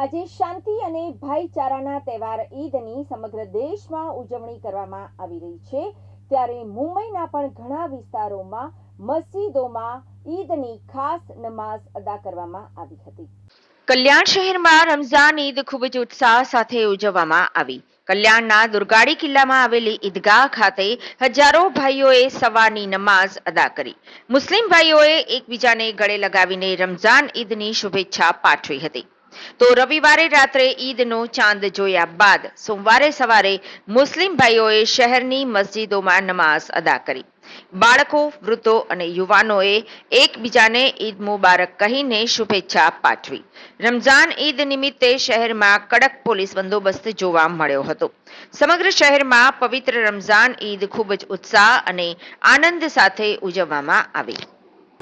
આજે શાંતિ અને ભાઈચારાના તહેવાર ઈદની સમગ્ર દેશમાં ઉજવણી કરવામાં આવી રહી છે. ત્યારે મુંબઈના પણ ઘણા વિસ્તારોમાં, મસ્જિદોમાં ઈદની ખાસ નમાઝ અદા કરવામાં આવી હતી. કલ્યાણ શહેરમાં રમઝાન ઈદ ખૂબ જ ઉત્સાહ સાથે ઉજવવામાં આવી. કલ્યાણના દુર્ગાડી કિલ્લામાં આવેલી ઈદગાહ ખાતે હજારો ભાઈઓએ સવારની નમાઝ અદા કરી. મુસ્લિમ ભાઈઓએ એકબીજાને ગળે લગાવીને રમઝાન ઈદની શુભેચ્છા પાઠવી હતી. તો રવિવારે રાત્રે ઈદનો ચાંદ જોયા બાદ સોમવારે સવારે મુસ્લિમ ભાઈઓએ શહેરની મસ્જિદોમાં નમાઝ અદા કરી. બાળકો, વૃદ્ધો અને યુવાનોએ એકબીજાને ઈદ મુબારક કહીને શુભેચ્છા પાઠવી. રમઝાન ઈદ નિમિત્તે શહેરમાં કડક પોલીસ બંદોબસ્ત જોવા મળ્યો હતો. સમગ્ર શહેરમાં પવિત્ર રમઝાન ઈદ ખૂબ જ ઉત્સાહ અને આનંદ સાથે ઉજવવામાં આવી.